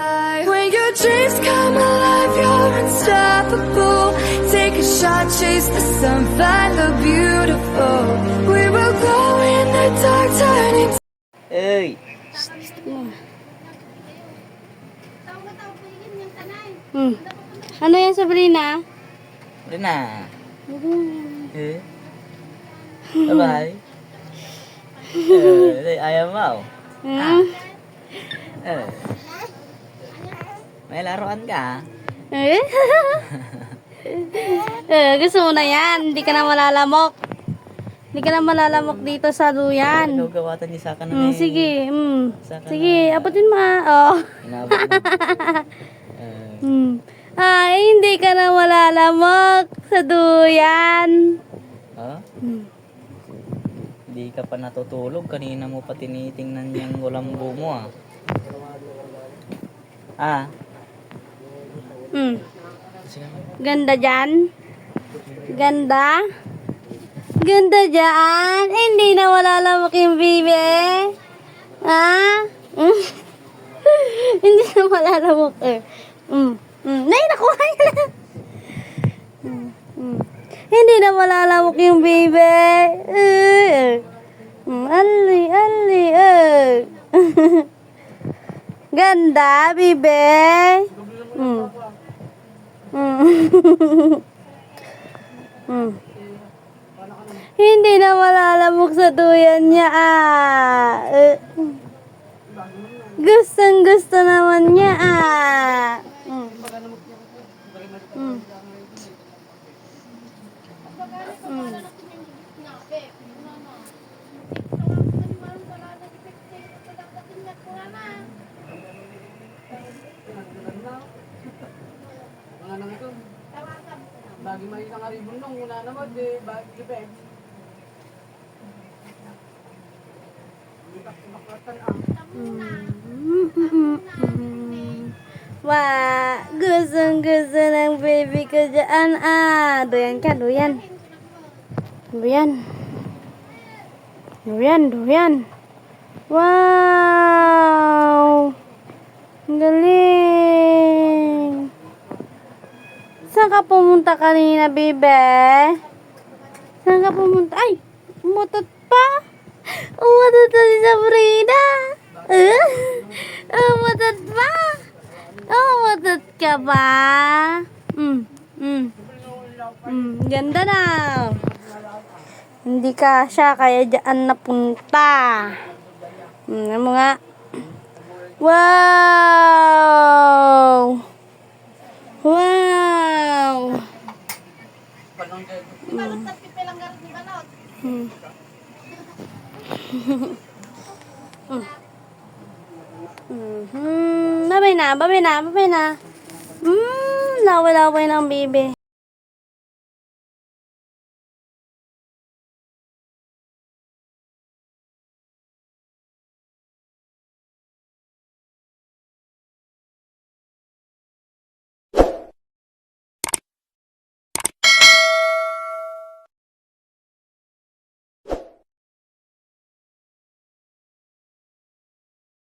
When your dreams come alive, you're unstoppable. Take a shot, chase the sun, find the beautiful. We will glow in the dark, turning. Uy! Hmm. Ano yan, Sabrina? Wala na. Eh? Bye-bye. Eh, ayaw mo. Hmm? Eh. May laruan ka. Eh? eh, gusto mo na yan. Hindi ka na malalamok. Hindi ka na malalamok dito sa duyan. Ikaw gawatan ni Saka na Hmm, may... sige. Hmm. Saka Sige, na- abutin mo. ah. Oh. Inabot mo. Eh, Hmm. Ay, hindi ka na malalamok sa duyan. oh? Hmm. Hindi ka pa natutulog. Kanina mo pa tinitingnan yung ulambo mo ah. Ah. Sige. Ganda dyan. Ganda. Ganda dyan. Eh, hindi na malalamok yung bibi. Ha? Mm. hindi na malalamok eh. Mm. Mm. Nay, nakuha niya na. Mm. Mm. Hindi na malalamok yung bibi. Eh. Mm. Ali, ali, eh. Ganda, bibi. Mm. Hindi na malalamok sa duyan niya ah. Eh. Gustong gusto naman Hindi man isang alibon nung una naman, di ba? Depend. Wah, gusung-gusung ang baby kerjaan ah, doyan kan doyan, doyan, doyan, doyan. Wah. Saan ka pumunta kanina, bebe? Saan ka pumunta? Ay! Umutot pa! Umutot na si Sabrina! Eh? Umutot pa! Umutot ka ba? Mm, mm. Mm, ganda na! Hindi ka siya kaya dyan napunta. Mm, ano mo nga? Wow! Mm. Mhm. Babay na, babay na, babay na. Mm, laway-laway ng bibi.